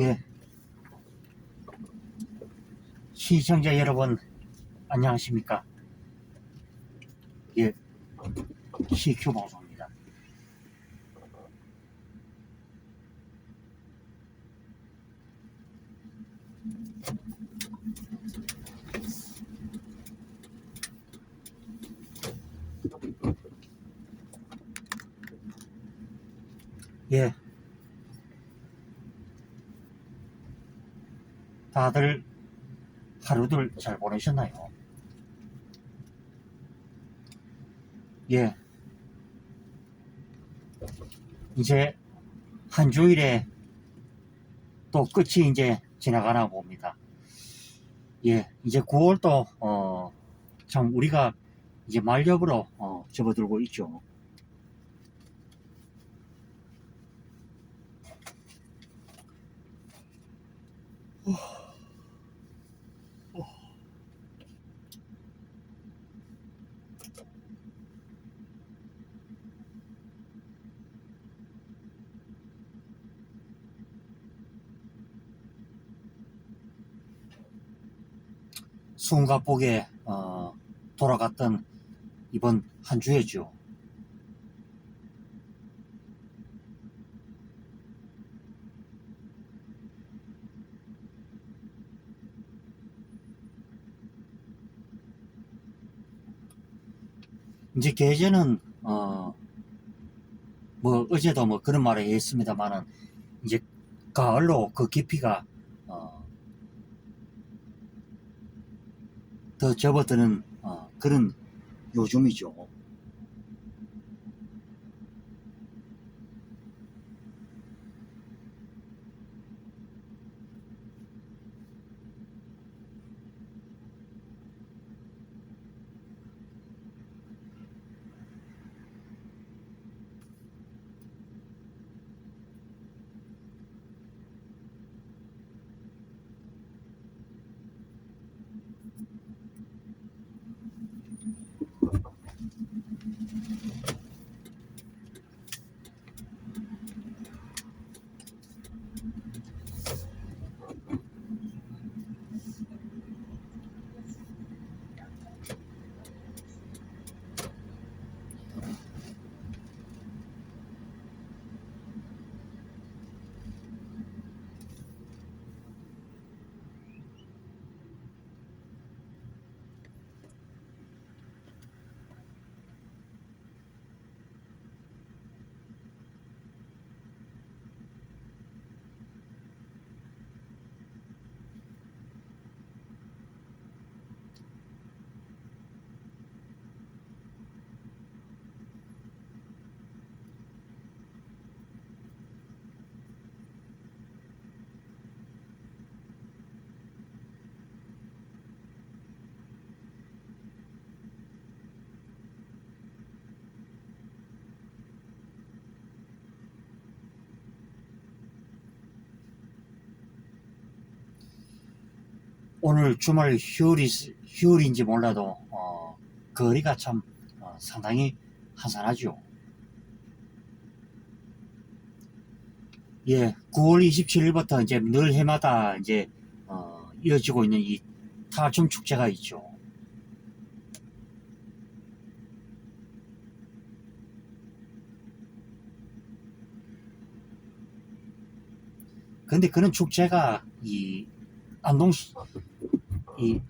예. 시청자 여러분, 안녕하십니까? 예. CQ 방송입니다. 예. 다들 하루들 잘 보내셨나요? 예. 이제 한 주일에 또 끝이 이제 지나가나 봅니다. 예, 이제 9월도 어, 참 우리가 이제 말렵으로 어, 접어들고 있죠. 숨가쁘게 어, 돌아갔던 이번 한 주였죠. 이제 계제는 어, 뭐 어제도 뭐 그런 말을 했습니다만은 이제 가을로 그 깊이가 어, 더 접어드는 어, 그런 요즘이죠. 오늘 주말 휴일이, 휴일인지 몰라도, 어, 거리가 참, 어, 상당히 한산하죠. 예, 9월 27일부터 이제 늘 해마다 이제, 어, 이어지고 있는 이 타춤 축제가 있죠. 근데 그런 축제가 이 안동시 이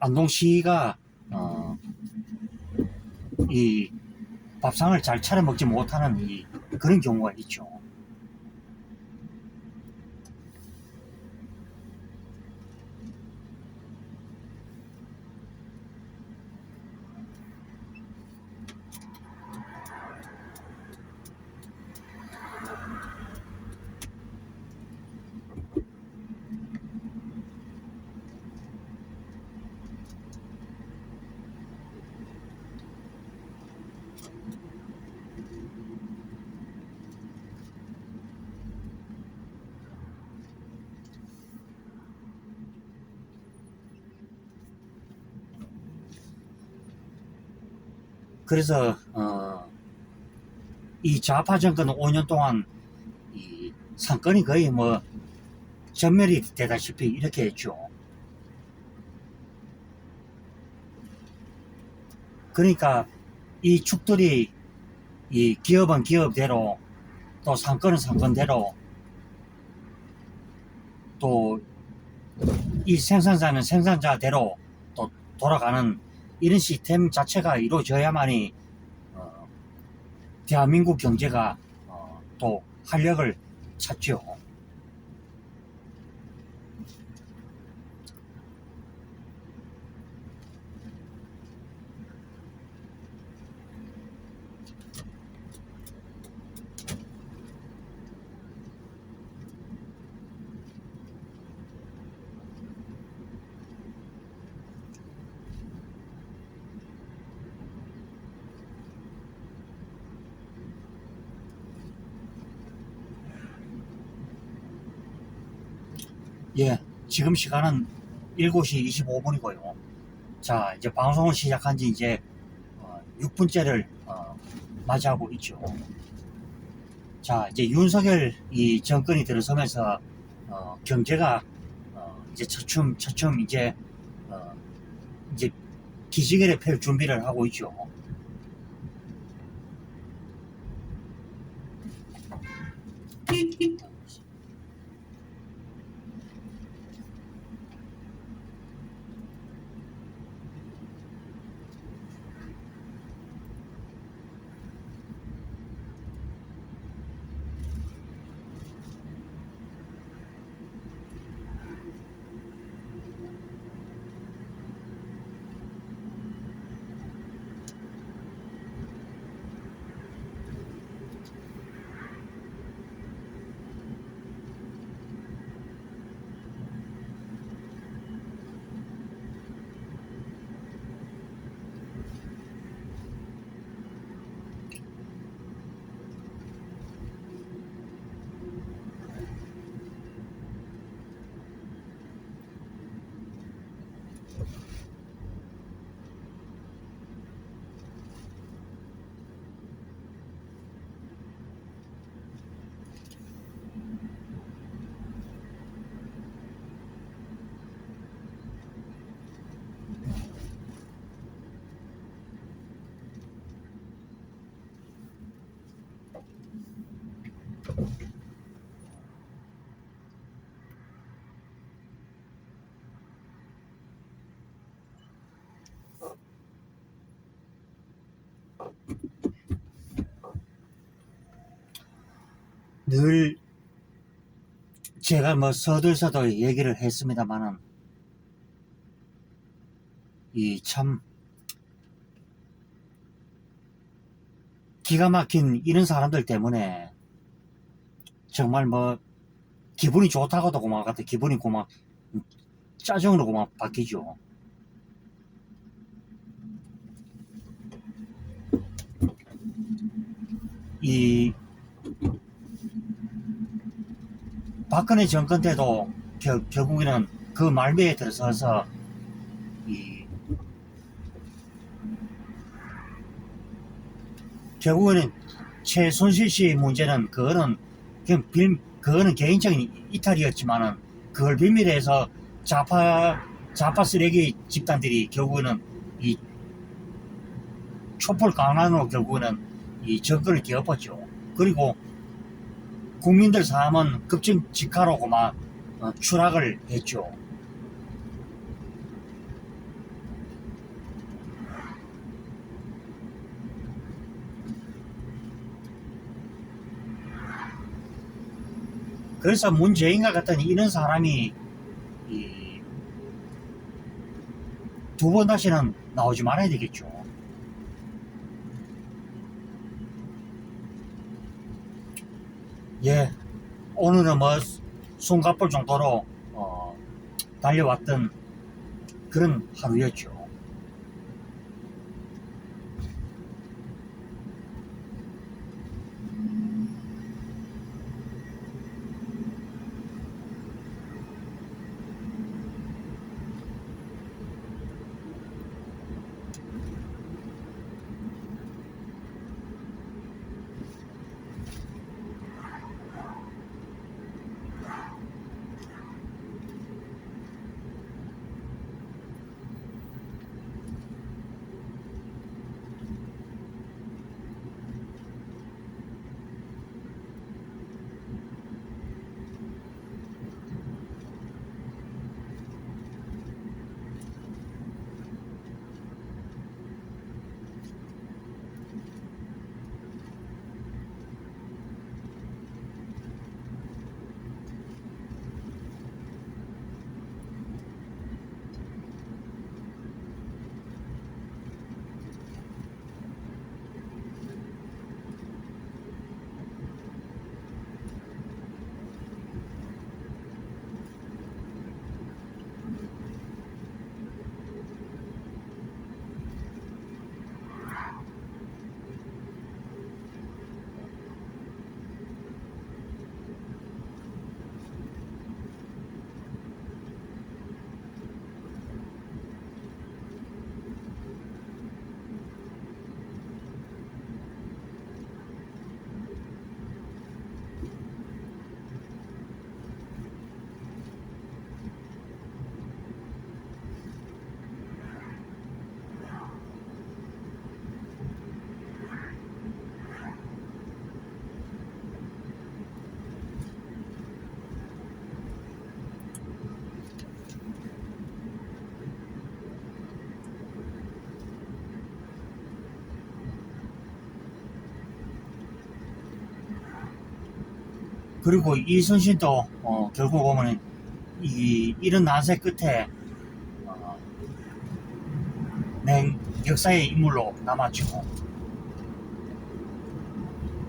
안동시가 어, 이 밥상을 잘 차려 먹지 못하는 이 그런 경우가 있죠. 그래서 어, 이이 좌파 정권은 5년 동안 이 상권이 거의 뭐 전멸이 되다시피 이렇게 했죠. 그러니까 이 축들이 이 기업은 기업대로 또 상권은 상권대로 또 이 생산자는 생산자대로 또 돌아가는 이런 시스템 자체가 이루어져야만이 어, 대한민국 경제가 어, 또 활력을 찾죠. 예, 지금 시간은 7시 25분이고요. 자, 이제 방송을 시작한 지 이제 어, 6분째를 어, 맞이하고 있죠. 자, 이제 윤석열 이 정권이 들어서면서 어, 경제가 어, 이제 차츰 차츰 이제 어, 이제 기지개를 펼 준비를 하고 있죠. 늘 제가 뭐 서둘서도 얘기를 했습니다만은 이 참 기가 막힌 이런 사람들 때문에 정말 뭐 기분이 좋다고도 고막 같아 기분이 고막 짜증으로 고막 바뀌죠. 이 박근혜 정권 때도 겨, 결국에는 그 말미에 들어서서 이 결국에는 최순실 씨 문제는 그거는 그냥 빌 그거는 개인적인 이탈이었지만은 그걸 비밀해서 좌파 좌파 쓰레기 집단들이 결국에는 이 촛불 강란으로 결국에는 이 정권을 뒤엎었죠. 그리고 국민들 삶은 급증 직하로고 막 어, 추락을 했죠. 그래서 문재인과 같은 이런 사람이 두 번 다시는 나오지 말아야 되겠죠. 예, 오늘은 뭐 숨가쁠 정도로 어, 달려왔던 그런 하루였죠. 그리고 이순신도 어, 결국 보면 이 이런 난세 끝에 어, 냉 역사의 인물로 남았죠.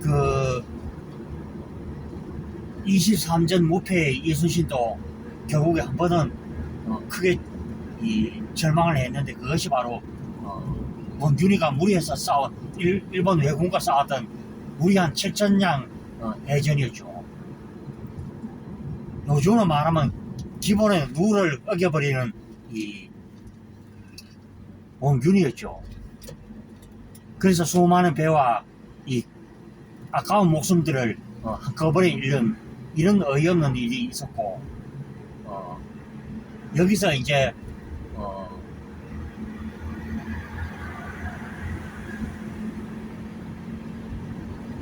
그 23전 무패의 이순신도 결국에 한 번은 어, 크게 이 절망을 했는데 그것이 바로 어, 원균이가 무리해서 싸운 일, 일본 왜군과 싸웠던 무리한 7천량 어, 해전이었죠. 요즘은 말하면 기본의 룰을 어겨버리는 이 원균이었죠. 그래서 수많은 배와 이 아까운 목숨들을 어, 한꺼번에 잃는 이런 어이없는 일이 있었고 어, 여기서 이제 어,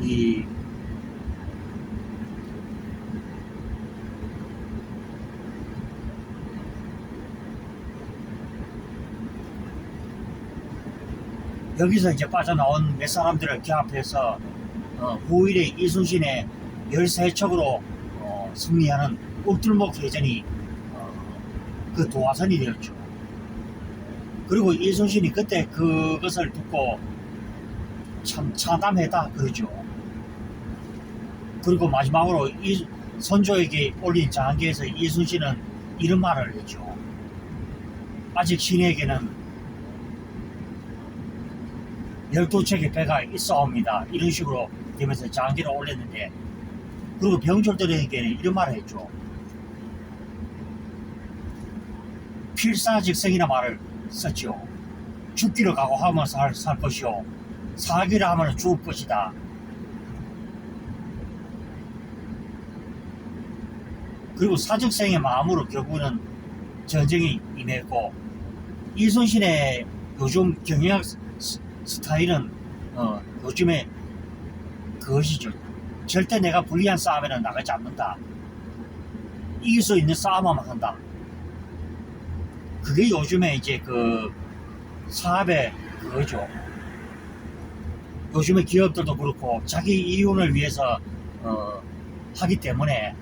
이 여기서 이제 빠져나온 몇 사람들을 기합해서 어, 후일에 이순신의 13척으로 어, 승리하는 울들목 해전이 어, 그 도화선이 되었죠. 그리고 이순신이 그때 그것을 듣고 참 참담했다 그러죠. 그리고 마지막으로 이 선조에게 올린 장계에서 이순신은 이런 말을 했죠. 아직 신에게는 12척의 배가 있어옵니다. 이런 식으로 되면서 장기를 올렸는데 그리고 병졸들에게는 이런 말을 했죠. 필사직성이라 말을 썼죠. 죽기를 각오하면 살, 살 것이요. 사기를 하면 죽을 것이다. 그리고 사직생의 마음으로 결국은 전쟁이 임했고 이순신의 요즘 경영 스타일은 어, 요즘에 그것이죠. 절대 내가 불리한 싸움에는 나가지 않는다. 이길 수 있는 싸움만 한다. 그게 요즘에 이제 그 사업의 그거죠. 요즘에 기업들도 그렇고 자기 이윤을 위해서 어, 하기 때문에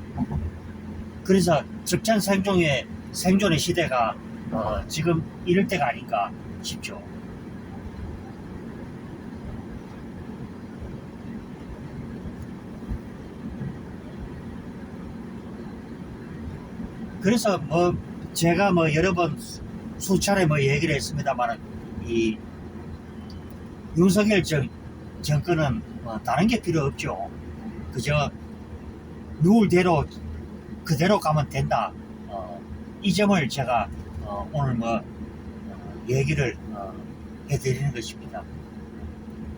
그래서 적장 생존의 생존의 시대가 어, 지금 이럴 때가 아닌가 싶죠. 그래서 뭐 제가 뭐 여러 번 수차례 뭐 얘기를 했습니다만 이 윤석열 정, 정권은 뭐 다른 게 필요 없죠. 그저 누울대로 그대로 가면 된다. 어, 이 점을 제가 어, 오늘 뭐 어, 얘기를 어, 해드리는 것입니다.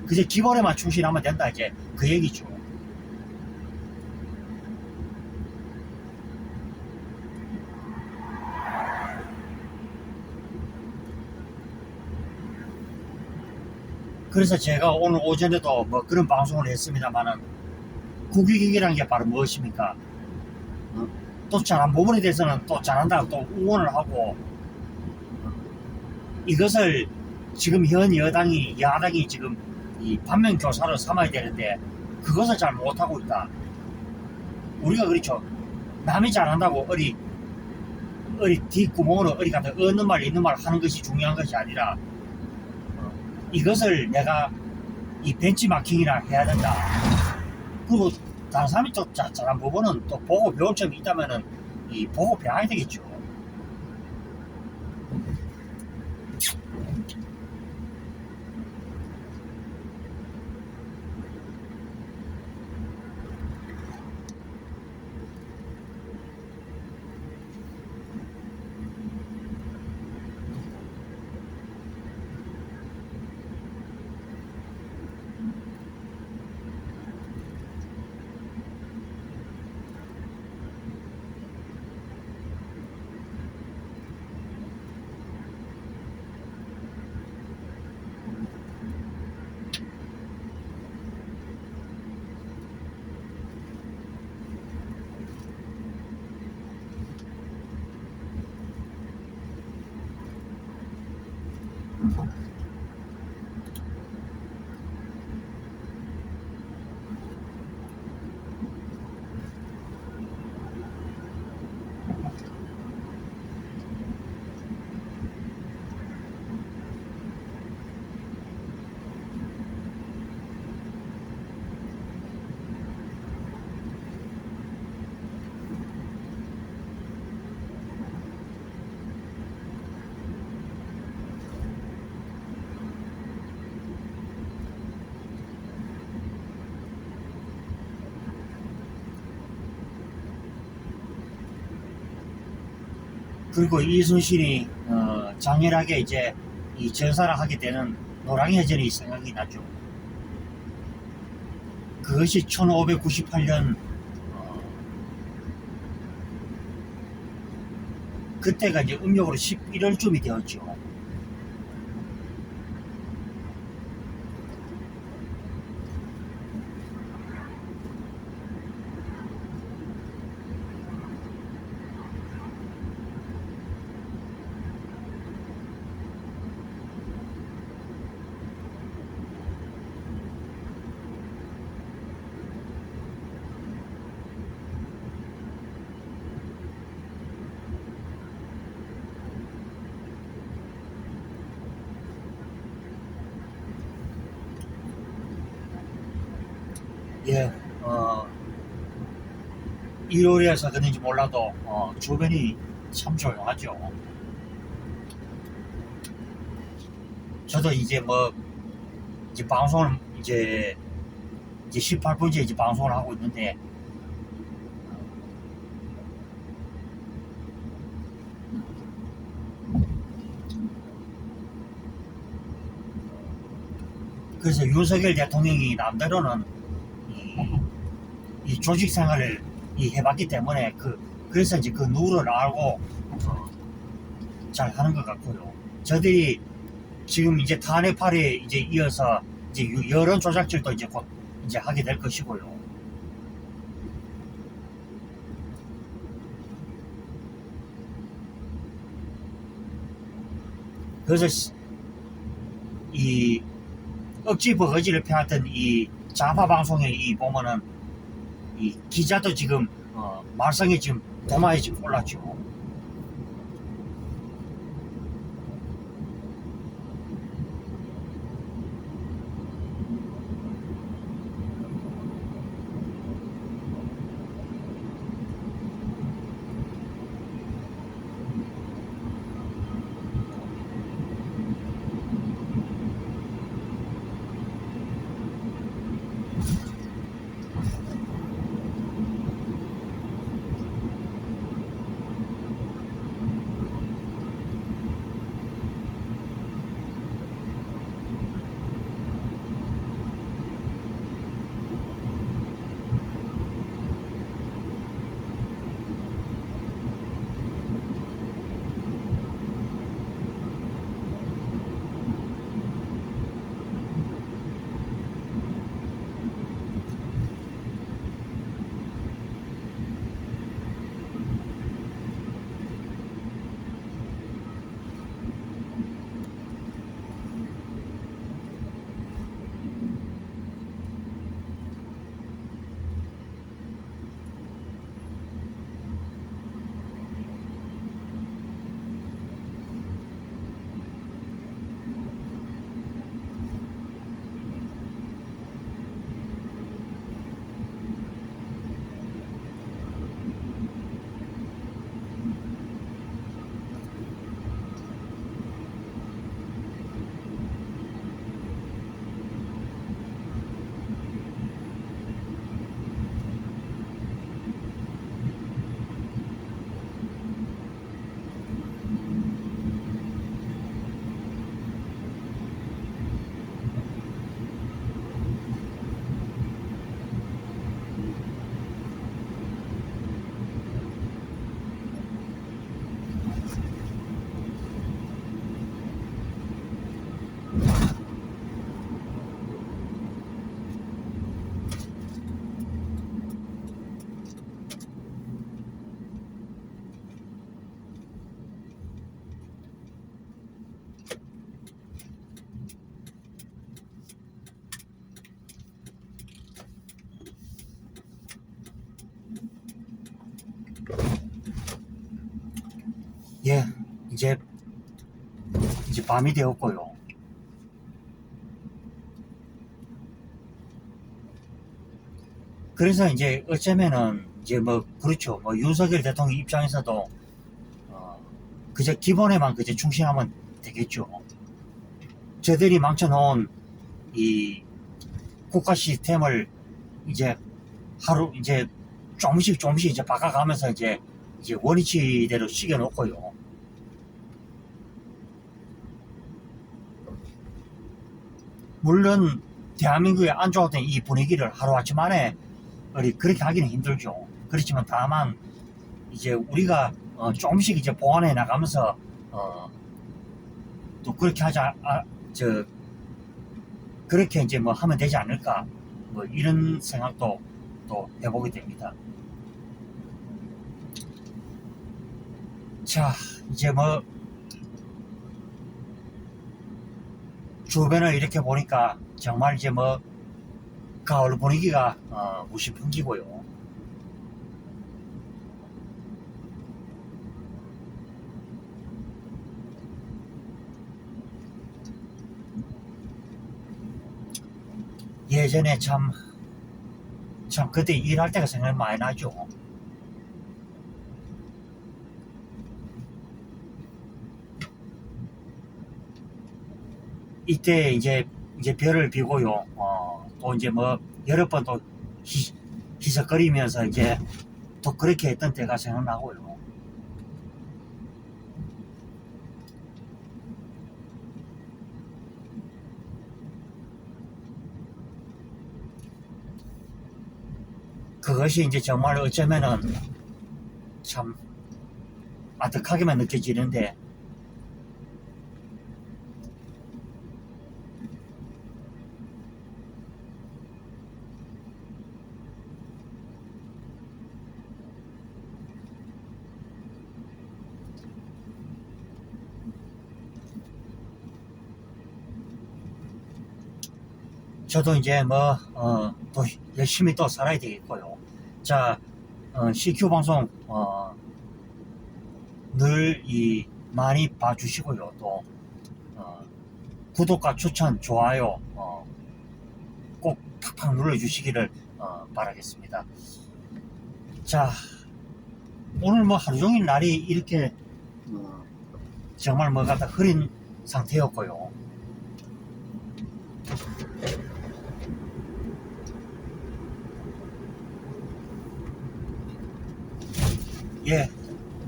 그저 기본에만 충실하면 된다 이제 그 얘기죠. 그래서 제가 오늘 오전에도 뭐 그런 방송을 했습니다만은 국익이라는 게 바로 무엇입니까? 어? 또 잘한 부분에 대해서는 또 잘한다고 또 응원을 하고 어? 이것을 지금 현 여당이 야당이 지금 이 반면 교사로 삼아야 되는데 그것을 잘 못하고 있다. 우리가 그렇죠. 남이 잘한다고 어리 어리 뒷구멍으로 어리 가서 어느 말 있는 말 하는 것이 중요한 것이 아니라 이것을 내가 이 벤치마킹이라 해야 된다. 그리고 다른 사람이 또 자- 잘한 부분은 또 보고 배울 점이 있다면은 이 보고 배워야 되겠죠. 그리고 이순신이 어, 장렬하게 이제 이 전사를 하게 되는 노랑해전이 생각이 나죠. 그것이 1598년 어, 그때가 이제 음력으로 11월쯤이 되었죠. 예, 어, 1월이어서 그런지 몰라도 어, 주변이 참 조용하죠. 저도 이제 뭐 이제 방송을 이제 이제 18분째 이제 방송을 하고 있는데 그래서 윤석열 대통령이 남대로는 이, 이 조직 생활을 이 해봤기 때문에 그 그래서 이제 그 누를 알고 어, 잘 하는 것 같고요. 저들이 지금 이제 탄핵팔에 이제 이어서 이제 유- 여론 조작질도 이제 곧 이제 하게 될 것이고요. 그래서 시- 이 억지 버거지를 펴왔던 이 좌파 방송에 이 보면은 이 기자도 지금 어, 말썽에 지금 도마에 지금 올랐죠. 이제 이제 밤이 되었고요. 그래서 이제 어쩌면은 이제 뭐 그렇죠. 뭐 윤석열 대통령 입장에서도 어, 그저 기본에만 그저 충실하면 되겠죠. 저들이 망쳐놓은 이 국가 시스템을 이제 하루 이제 조금씩 조금씩 이제 바꿔가면서 이제 이제 원위치대로 시켜놓고요. 물론 대한민국에 안 좋았던 이 분위기를 하루아침 만에 우리 그렇게 하기는 힘들죠. 그렇지만 다만 이제 우리가 어, 조금씩 이제 보완해 나가면서 어, 또 그렇게 하자 아, 저 그렇게 이제 뭐 하면 되지 않을까 뭐 이런 생각도 또 해보게 됩니다. 자 이제 뭐 주변을 이렇게 보니까 정말 이제 뭐 가을 분위기가 어, 무시 풍기고요. 예전에 참, 참 그때 일할 때가 생각이 많이 나죠. 이때 이제 이제 별을 비고요. 어, 또 이제 뭐 여러 번 또 희석거리면서 이제 또 그렇게 했던 때가 생각나고요. 그것이 이제 정말 어쩌면은 참 아득하게만 느껴지는데 저도 이제 뭐, 어, 또 열심히 또 살아야 되겠고요. 자, 어, CQ 방송, 어, 늘 이, 많이 봐주시고요. 또, 어, 구독과 추천, 좋아요, 어, 꼭 팍팍 눌러주시기를, 어, 바라겠습니다. 자, 오늘 뭐 하루 종일 날이 이렇게, 어, 정말 뭐 갖다 흐린 상태였고요. 예,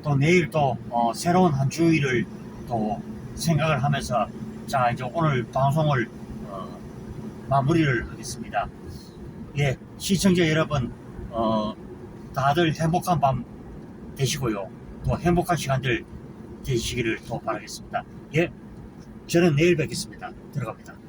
또 내일 또 어, 새로운 한 주일을 또 생각을 하면서 자 이제 오늘 방송을 어, 마무리를 하겠습니다. 예, 시청자 여러분 어, 다들 행복한 밤 되시고요. 또 행복한 시간들 되시기를 또 바라겠습니다. 예, 저는 내일 뵙겠습니다. 들어갑니다.